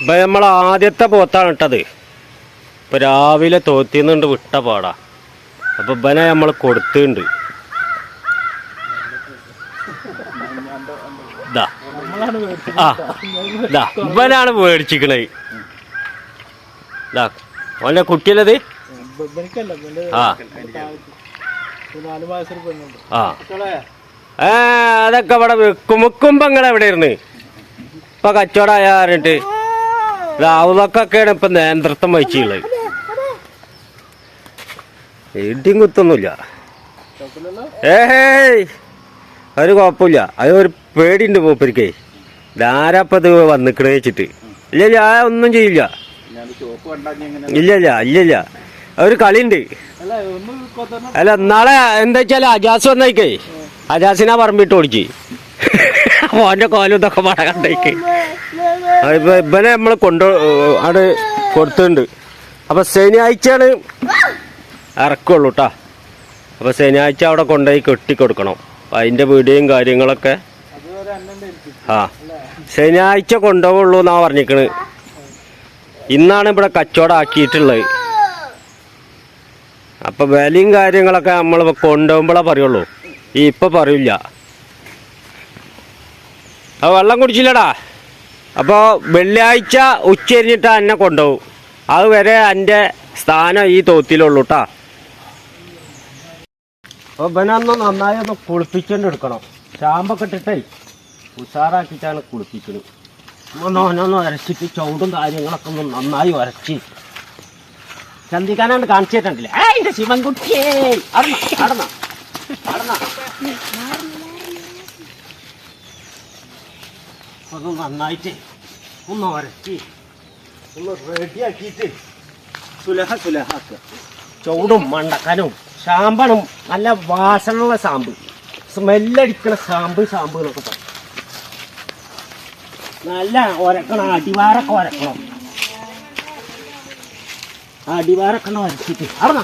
ഇപ്പൊ നമ്മൾ ആദ്യത്തെ പോത്താണ് ഇട്ടത്. ഇപ്പൊ രാവിലെ തോത്തിന്നുണ്ട് വിട്ട പാടാ. അപ്പൊ ഇവനെ നമ്മൾ കൊടുത്തിട്ടുണ്ട് ആ ഇതാ. ഇവനാണ് മേടിച്ചിക്കണേ ഇതാ. കുട്ടിയല്ലത്? ആ. ഏ അതൊക്കെ ഇവിടെ എവിടെ ഇരുന്ന് ഇപ്പൊ കച്ചവടം പറഞ്ഞിട്ട്. രാവുതൊക്കെയാണ് ഇപ്പൊ നേന്ത്രത്വം വഹിച്ചുള്ളത്. ഇടിയും കുത്തൊന്നുമില്ല. ഏഹേയ് ഒരു കുഴപ്പമില്ല. അത് ഒരു പേടിയുണ്ട് മൂപ്പരിക്കേ. ധാരാപ്പത് വന്നിക്കണേ വെച്ചിട്ട്? ഇല്ല ഇല്ല ആ ഒന്നും ചെയ്യില്ല. ഇല്ല ഇല്ല ഇല്ല ഇല്ല. ഒരു കളിയുണ്ട്. അല്ല നാളെ എന്താ വെച്ചാൽ അജാസ് വന്നേക്കേ. അജാസിനാ പറമ്പിട്ട് ഓടിച്ച്. ഓന്റെ കോലും ഇതൊക്കെ കണ്ടേക്ക്. ഇവനെ നമ്മൾ കൊണ്ടു അവിടെ കൊടുത്തിട്ടുണ്ട്. അപ്പൊ ശനിയാഴ്ചയാണ് ഇറക്കുള്ളൂ കേട്ടാ അപ്പൊ ശനിയാഴ്ച അവിടെ കൊണ്ടുപോയി കെട്ടി കൊടുക്കണം അപ്പൊ അതിന്റെ വീഡിയോയും കാര്യങ്ങളൊക്കെ ആ ശനിയാഴ്ച കൊണ്ടുപോകുള്ളൂ എന്നാ പറഞ്ഞിക്കണ്. ഇന്നാണ് ഇവിടെ കച്ചവടമാക്കിയിട്ടുള്ളത് അപ്പൊ വിലയും കാര്യങ്ങളൊക്കെ നമ്മൾ കൊണ്ടുപോകുമ്പോഴേ പറയുള്ളൂ. ഈ ഇപ്പൊ പറയില്ല. ആ വെള്ളം കുടിച്ചില്ലടാ. അപ്പോൾ വെള്ളിയാഴ്ച ഉച്ചരിഞ്ഞിട്ട് എന്നെ കൊണ്ടുപോകും. അതുവരെ എന്റെ സ്ഥാനം ഈ തോത്തിലുള്ളൂ കേട്ടാ അപ്പോൾ ഇവനൊന്ന് നന്നായി ഒന്ന് കുളിപ്പിച്ചുകൊണ്ട് എടുക്കണം. ചാമ്പൊക്കെ ഇട്ടിട്ടേ ഉഷാറാക്കിയിട്ടാണ് കുളിപ്പിക്കുന്നത് ഒന്ന് ഓനൊന്ന് ഉരച്ചിട്ട് ചൂടും കാര്യങ്ങളൊക്കെ ഒന്ന് നന്നായി ഉരച്ച് ചന്ദിക്കാനാണ് കാണിച്ചിട്ടുണ്ടല്ലേ ശിവൻകുട്ടിയേ. അടന്ന അടന്ന അത് നന്നായിട്ട് ഒന്ന് ഉരച്ച് ഒന്ന് റെഡിയാക്കിയിട്ട് സുലഹ സുലഹാക്കുക. ചൂടും മണ്ടക്കനും ശാമ്പണം നല്ല വാസനയുള്ള സാമ്പ് സ്മെല്ലടിക്കണ സാമ്പ് സാമ്പ് എന്നൊക്കെ പറയും നല്ല ഒരക്കണം അടിവാരൊക്കെ ഒരക്കണം. ആ അടിവാരൊക്കെ ഒന്ന് ഒരച്ചിട്ട് അറിഞ്ഞ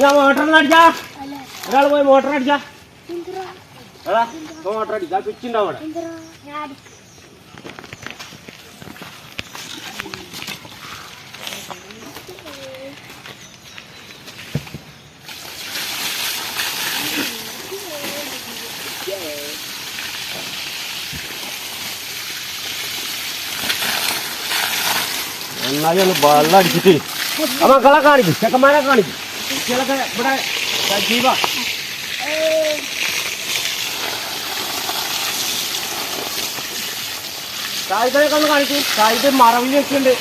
ഞാൻ മോട്ടറിനടിച്ചാ ഒരാൾ പോയി മോട്ടർ അടിച്ചാ എടാ മോട്ടർ അടിച്ചാ സ്വിച്ച് ഉണ്ടാവും അവിടെ നന്നായി ഒന്ന് വെള്ളം അടിച്ചിട്ട് ആ മക്കളെ കാണിക്കും ചെക്കന്മാരെ കാണിക്കും സാഹിത്യൊക്കെ ഒന്ന് കാണിക്കും. സാഹിത്യം മറവിൽ വെക്കുന്നുണ്ട്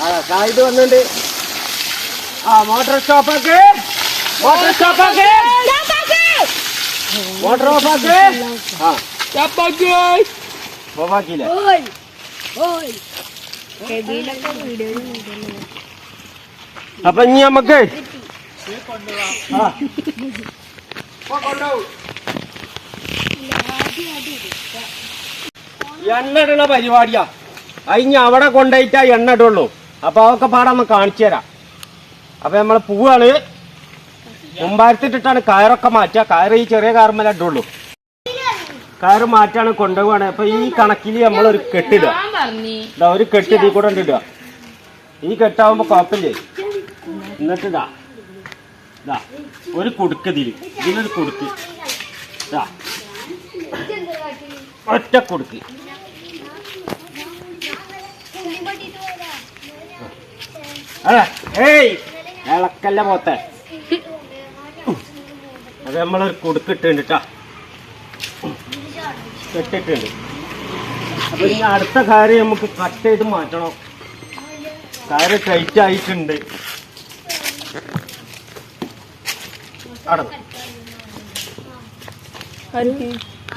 ആ വന്നിട്ടുണ്ട്. ആ മോട്ടോർ സ്റ്റോപ്പാക്ക് മോട്ടോർ സ്റ്റോപ്പാക്ക് മോട്ടോർ ഓഫാക്ക് ആ. ഓഫാക്കിയില്ലേ അപ്പൊ ഇനി നമുക്ക് കൊണ്ടുപോവും. എണ്ണ ഇടണ പരിപാടിയാ. അതിന് അവിടെ കൊണ്ടുപോയിട്ടാ എണ്ണ ഇടുള്ളൂ അപ്പൊ അതൊക്കെ പാടൊന്ന് കാണിച്ചു തരാം. അപ്പൊ നമ്മൾ പൂവാണ്. മുമ്പാരത്തിട്ടിട്ടാണ് കയറൊക്കെ മാറ്റുക. കയറ് ഈ ചെറിയ കയറുമ്പോൾ ഇടുള്ളൂ. കയറ് മാറ്റാണ് കൊണ്ടുപോവാണ്. അപ്പൊ ഈ കണക്കിൽ ഒരു കെട്ടിടുക. ഇതാ ഒരു കെട്ട് ഇതിൽ കൂടെ ഇടുക. ഈ കെട്ടാവുമ്പോ കുഴപ്പമില്ലേ? എന്നിട്ട് ഇതാ ഇതാ ഒരു കുടുക്ക് ഇതിൽ ഇതിലൊരു കുടുക്ക്. ഇതാ ഒറ്റ കൊടുക്ക് ഏയ് ഇളക്കല്ല പോത്തെ. അത് നമ്മളൊരു കൊടുക്കിട്ടുണ്ട് കേട്ടോ കെട്ടിട്ടുണ്ട്. അപ്പൊ ഇനി അടുത്ത കാര്യം നമുക്ക് കട്ട് ചെയ്ത് മാറ്റണം. കാര്യം ടൈറ്റ് ആയിട്ടുണ്ട്. അടന്നു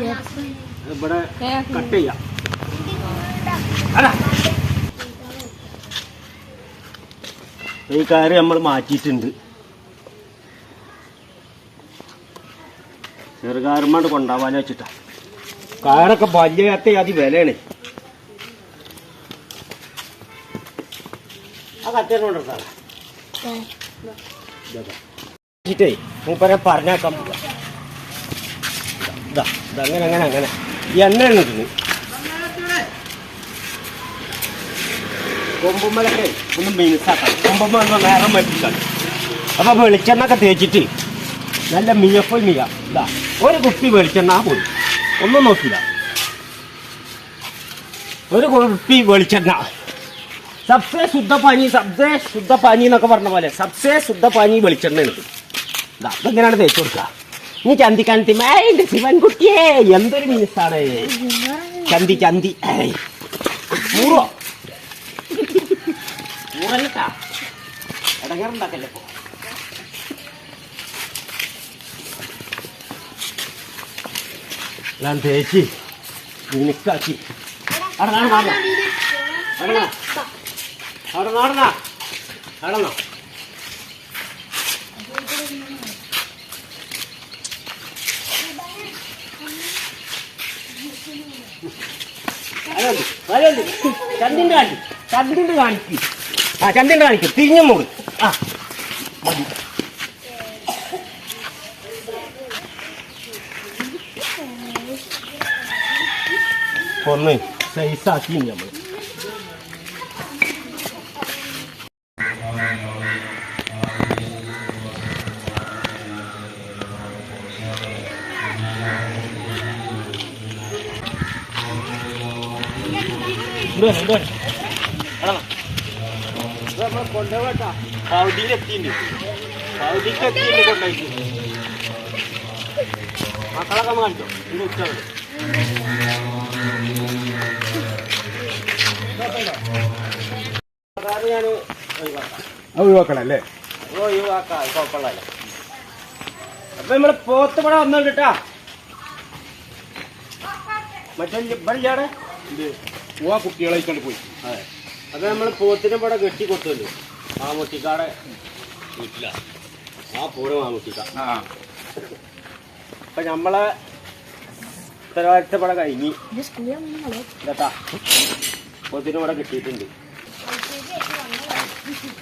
ഇവിടെ കട്ട് ചെയ്യാം. ഈ കയറ് നമ്മൾ മാറ്റിയിട്ടുണ്ട്. ചെറുകാരന്മാണ്ട് കൊണ്ടാവാനോ വെച്ചിട്ടാ. കയറൊക്കെ വലിയ അതി വിലയാണ്. ആ കച്ചവടം സാറേ. മൂപ്പരെ പറഞ്ഞേക്കാം. ഇതാ. ഇതങ്ങനെ അങ്ങനെ അങ്ങനെ. ഈ എണ്ണ ഇടുന്നത്. കൊമ്പുമ്മലൊക്കെ ഒന്ന് ഒന്ന് തേച്ചിട്ട് നല്ല മിയപ്പ് മിയ ഇതാ ഒരു കുപ്പി വെളിച്ചെണ്ണ പോയി ഒന്നും നോക്കില്ല. ഒരു കുപ്പി വെളിച്ചെണ്ണ. സബ്സേ ശുദ്ധ പാനി സബ്സേ ശുദ്ധ പാനി എന്നൊക്കെ പറഞ്ഞ പോലെ സബ്സേ ശുദ്ധ പാനി വെളിച്ചെണ്ണ ഉണ്ട് ഇതാ അതെങ്ങനെയാണ് തേച്ച് കൊടുക്കുക? നീ ചന്തി കാണിത്തി എന്റെ ശിവൻകുട്ടിയെ. എന്തൊരു മിനിസാണ്. ചന്തി ചന്തി. മൂറോ മൂറല്ലട്ടാ ഇടങ്ങറുണ്ടാക്കല്ലേ ഇപ്പൊ? ഞാൻ തേച്ചി മിനുക്കാക്കി അവിടെ നാട് അവിടെ അവിടെ അവിടെ നാടണ അവിടെ അതുണ്ട് ആ ചന്തിന്റെ കാണിക്കും. തിരിഞ്ഞു മൂട് ആ. മതി. ഒന്ന് സൈസാക്കി നമ്മൾ കൊണ്ടുപോകട്ടാ സൗദിയിൽ എത്തിയിട്ടുണ്ട് അപ്പൊ നമ്മൾ പോത്ത് ഇവിടെ വന്നിട്ടാ മറ്റേ ഇവിടെ ഇല്ലാടെ പോവാ കുട്ടികളെ കൊണ്ട് പോയി. അതെ. അപ്പൊ നമ്മൾ പോത്തിനെ ഇവിടെ കെട്ടി കൊടുത്തല്ലോ ആ മുട്ടിക്കാടെ വീട്ടില. ആ പൂര ആ മുട്ടിക്ക ആ. അപ്പൊ നമ്മളെ ഉത്തരവാദിത്തം ഇവിടെ കഴിഞ്ഞ്. കേട്ടാ പോത്തിനെ ഇവിടെ കിട്ടിയിട്ടുണ്ട്.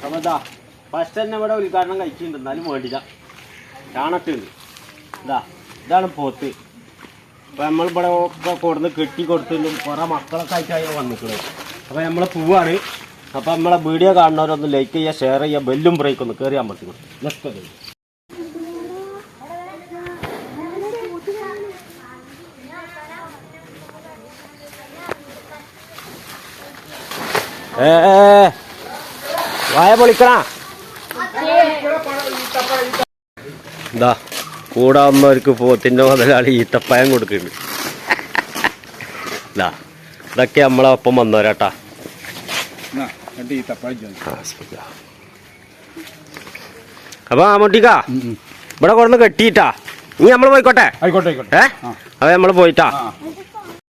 അപ്പൊ എന്താ ഫസ്റ്റ് തന്നെ ഇവിടെ ഉദ്ഘാടനം കഴിച്ചിട്ടുണ്ട്. എന്നാലും വേണ്ടില്ല. ചാണക്കുണ്ട് ഇതാ ഇതാണ് പോത്ത്. അപ്പൊ നമ്മൾ ഇവിടെ ഒക്കെ കൊടുന്ന് കെട്ടി കൊടുത്തിട്ടും കുറെ മക്കളൊക്കെ ആയിട്ടാണ് വന്നിട്ടുള്ളത് അപ്പൊ നമ്മളെ പോവാണ്. അപ്പൊ നമ്മളെ വീഡിയോ കാണുന്നവരൊന്ന് ലൈക്ക് ചെയ്യുക ഷെയർ ചെയ്യുക ബെല്ലും ബ്രേക്ക് ഒന്ന് ഏ ഏ, വായ പൊളിക്കണ? എന്താ കൂടെ വന്നവർക്ക് പോത്തിന്റെ മുതലാളി ഈത്തപ്പഴം കൊടുക്കുന്നുണ്ട് ഇതാ ഇതൊക്കെ നമ്മളെ ഒപ്പം വന്നവരാട്ടാ. അപ്പൊ ആമോട്ടിക്ക ഇവിടെ കൊടുന്ന് കെട്ടിയിട്ടാ. ഇനി നമ്മൾ പോയിക്കോട്ടെ? ആയിക്കോട്ടെ ഏ? ആ. അപ്പൊ നമ്മൾ പോയിട്ടാ.